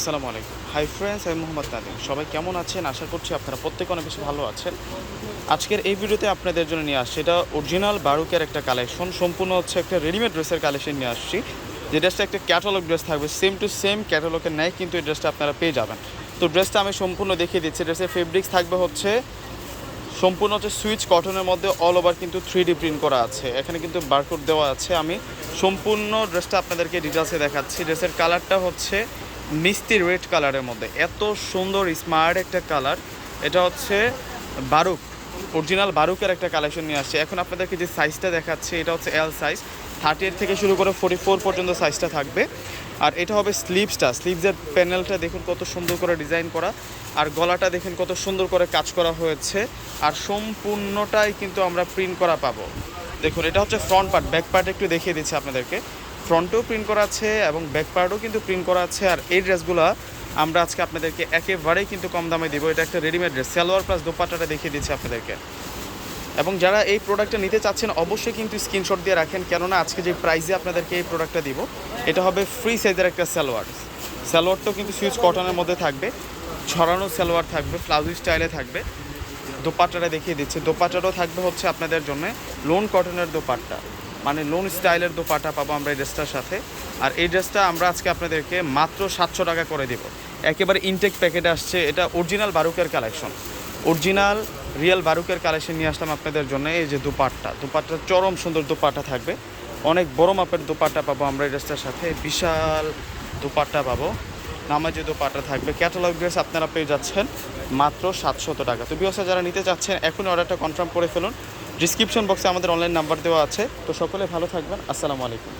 আসসালামু আলাইকুম। Hi friends আমি মোহাম্মদ নাদিম সবাই কেমন আছেন? আশা করছি আপনারা প্রত্যেকে অনেক বেশি ভালো আছেন। আজকের এই ভিডিওতে আপনাদের জন্য নিয়ে আসছি। এটা অরিজিনাল বারুকের একটা কালেকশন সম্পূর্ণ হচ্ছে একটা রেডিমেড ড্রেসের কালেকশন নিয়ে আসছি। যে ড্রেসটা একটা ক্যাটালগ ড্রেস থাকবে সেম টু সেম ক্যাটালগের নেয় কিন্তু এই ড্রেসটা আপনারা পেয়ে যাবেন। তো ড্রেসটা আমি সম্পূর্ণ দেখিয়ে দিচ্ছি। ড্রেসের ফেব্রিক্স থাকবে হচ্ছে, সম্পূর্ণ হচ্ছে সুইচ কটনের মধ্যে অল ওভার কিন্তু থ্রি ডি প্রিন্ট করা আছে। এখানে কিন্তু বারকোড দেওয়া আছে। আমি সম্পূর্ণ ড্রেসটা আপনাদেরকে ডিটেলসে দেখাচ্ছি। ড্রেসের কালারটা হচ্ছে মিষ্টি রেড কালারের মধ্যে। এত সুন্দর, স্মার্ট একটা কালার। এটা হচ্ছে বারুক। অরিজিনাল বারুকের একটা কালেকশন নিয়ে আসছে। এখন আপনাদেরকে যে সাইজটা দেখাচ্ছে, এটা হচ্ছে এল সাইজ থার্টি থেকে শুরু করে ফোর্টি ফোর পর্যন্ত সাইজটা থাকবে। আর এটা হবে স্লিভসটা স্লিভসের প্যানেলটা দেখুন কত সুন্দর করে ডিজাইন করা। আর গলাটা দেখুন কত সুন্দর করে কাজ করা হয়েছে। আর সম্পূর্ণটাই কিন্তু আমরা প্রিন্ট করা পাবো। দেখুন, এটা হচ্ছে ফ্রন্ট পার্ট ব্যাক পার্ট একটু দেখিয়ে দিচ্ছি আপনাদেরকে। ফ্রন্টেও প্রিন্ট করা আছে এবং ব্যাক পার্টও কিন্তু প্রিন্ট করা আছে। আর এই ড্রেসগুলো আমরা আজকে আপনাদেরকে একেবারেই কিন্তু কম দামে দিব। এটা একটা রেডিমেড ড্রেস সালোয়ার প্লাস দোপাট্টাটা দেখিয়ে দিচ্ছি আপনাদেরকে। এবং যারা এই প্রোডাক্টটা নিতে চাচ্ছেন, অবশ্যই কিন্তু স্ক্রিনশট দিয়ে রাখেন, কেননা আজকে যে প্রাইসে আপনাদেরকে এই প্রোডাক্টটা দিব, এটা হবে ফ্রি সাইজের একটা সালোয়ার। সালোয়ারটাও কিন্তু সুইচ কটনের মধ্যে থাকবে, ছড়ানো সালোয়ার থাকবে ফ্লাউজ স্টাইলে থাকবে। দোপাট্টাটা দেখিয়ে দিচ্ছে। দোপাট্টাটাও থাকবে হচ্ছে আপনাদের জন্য লোন কটনের দোপাট্টা। মানে লোন স্টাইলের দোপাট্টা পাবো আমরা এই ড্রেসটার সাথে। আর এই ড্রেসটা আমরা আজকে আপনাদেরকে মাত্র সাতশো টাকা করে দিব। একেবারে ইনটেক প্যাকেটে আসছে, এটা অরিজিনাল বারুকের কালেকশন অরিজিনাল রিয়েল বারুকের কালেকশন নিয়ে আসলাম আপনাদের জন্য এই যে দুপাট্টা। দুপাট্টা, চরম সুন্দর দুপাট্টা থাকবে। অনেক বড় মাপের দুপাট্টা পাবো আমরা এই ড্রেসটার সাথে। বিশাল দুপাট্টা পাবো। নামাজে পাটা থাকবে। ক্যাটালগ ড্রেস আপনারা পেয়ে যাচ্ছেন মাত্র সাতশত টাকা। তো বিয়সা যারা নিতে চাচ্ছেন, এখনই অর্ডারটা কনফার্ম করে ফেলুন। ডিসক্রিপশন বক্সে আমাদের অনলাইন নাম্বার দেওয়া আছে। তো সকলে ভালো থাকবেন। আসসালামু আলাইকুম।